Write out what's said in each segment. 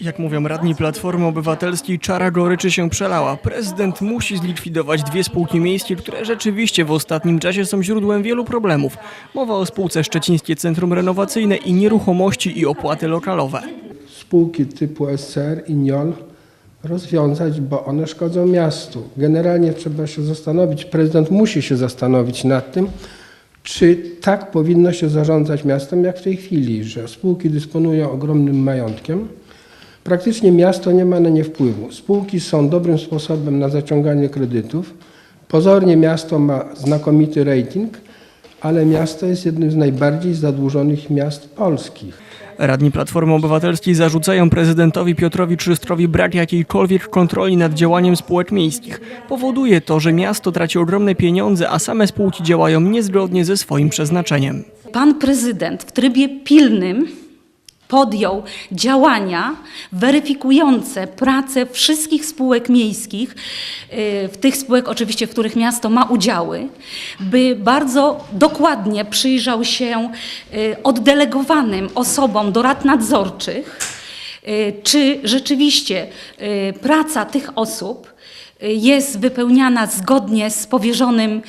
Jak mówią radni Platformy Obywatelskiej, czara goryczy się przelała. Prezydent musi zlikwidować dwie spółki miejskie, które rzeczywiście w ostatnim czasie są źródłem wielu problemów. Mowa o spółce Szczecińskie Centrum Renowacyjne i nieruchomości i opłaty lokalowe. spółki typu SCR i NIOL rozwiązać, bo one szkodzą miastu. Generalnie trzeba się zastanowić, prezydent musi się zastanowić nad tym, czy tak powinno się zarządzać miastem, jak w tej chwili, że spółki dysponują ogromnym majątkiem. Praktycznie miasto nie ma na nie wpływu. Spółki są dobrym sposobem na zaciąganie kredytów. Pozornie miasto ma znakomity rating, ale miasto jest jednym z najbardziej zadłużonych miast polskich. Radni Platformy Obywatelskiej zarzucają prezydentowi Piotrowi Trzystrowi brak jakiejkolwiek kontroli nad działaniem spółek miejskich. Powoduje to, że miasto traci ogromne pieniądze, a same spółki działają niezgodnie ze swoim przeznaczeniem. Pan prezydent w trybie pilnym podjął działania weryfikujące pracę wszystkich spółek miejskich, y, w tych spółek oczywiście, w których miasto ma udziały, by bardzo dokładnie przyjrzał się y, oddelegowanym osobom do rad nadzorczych, y, czy rzeczywiście praca tych osób jest wypełniana zgodnie z, powierzonym,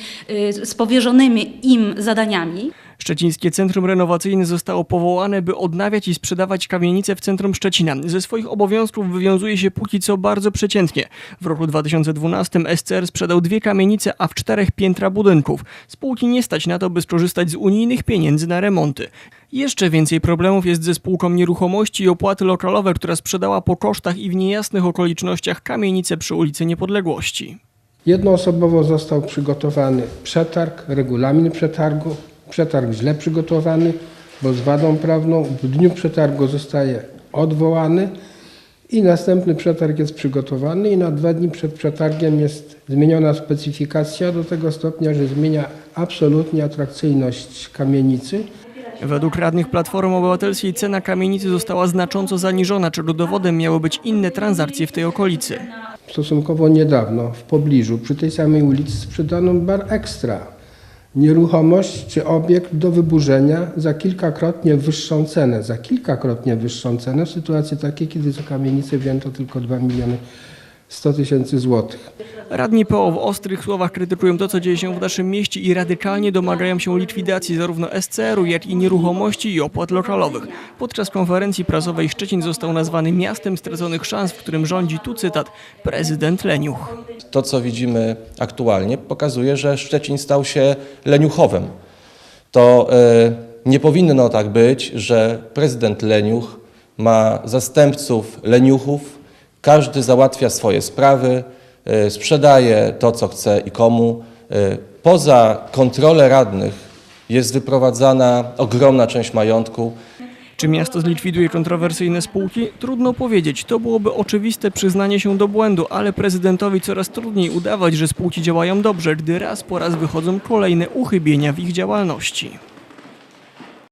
z powierzonymi im zadaniami. Szczecińskie Centrum Renowacyjne zostało powołane, by odnawiać i sprzedawać kamienice w centrum Szczecina. Ze swoich obowiązków wywiązuje się póki co bardzo przeciętnie. W roku 2012 SCR sprzedał dwie kamienice, a w czterech piętra budynków. Spółki nie stać na to, by skorzystać z unijnych pieniędzy na remonty. Jeszcze więcej problemów jest ze spółką nieruchomości i opłaty lokalowe, która sprzedała po kosztach i w niejasnych okolicznościach kamienice przy ulicy Niepodległości. Jednoosobowo został przygotowany przetarg, regulamin przetargu. Przetarg źle przygotowany, bo z wadą prawną. W dniu przetargu zostaje odwołany i następny przetarg jest przygotowany i na dwa dni przed przetargiem jest zmieniona specyfikacja do tego stopnia, że zmienia absolutnie atrakcyjność kamienicy. Według radnych Platformy Obywatelskiej cena kamienicy została znacząco zaniżona, czego dowodem miały być inne transakcje w tej okolicy. Stosunkowo niedawno w pobliżu przy tej samej ulicy sprzedano bar ekstra. Nieruchomość czy obiekt do wyburzenia za kilkakrotnie wyższą cenę, za kilkakrotnie wyższą cenę w sytuacji takiej, kiedy za kamienicę wzięto tylko 2 miliony 100 tysięcy złotych. Radni PO w ostrych słowach krytykują to, co dzieje się w naszym mieście i radykalnie domagają się likwidacji zarówno SCR-u, jak i nieruchomości i opłat lokalowych. Podczas konferencji prasowej Szczecin został nazwany miastem straconych szans, w którym rządzi, tu cytat, prezydent Leniuch. To, co widzimy aktualnie, pokazuje, że Szczecin stał się leniuchowem. To e, nie powinno tak być, że prezydent leniuch ma zastępców leniuchów, każdy załatwia swoje sprawy, e, sprzedaje to, co chce i komu. E, Poza kontrolę radnych jest wyprowadzana ogromna część majątku. Czy miasto zlikwiduje kontrowersyjne spółki? Trudno powiedzieć. To byłoby oczywiste przyznanie się do błędu, ale prezydentowi coraz trudniej udawać, że spółki działają dobrze, gdy raz po raz wychodzą kolejne uchybienia w ich działalności.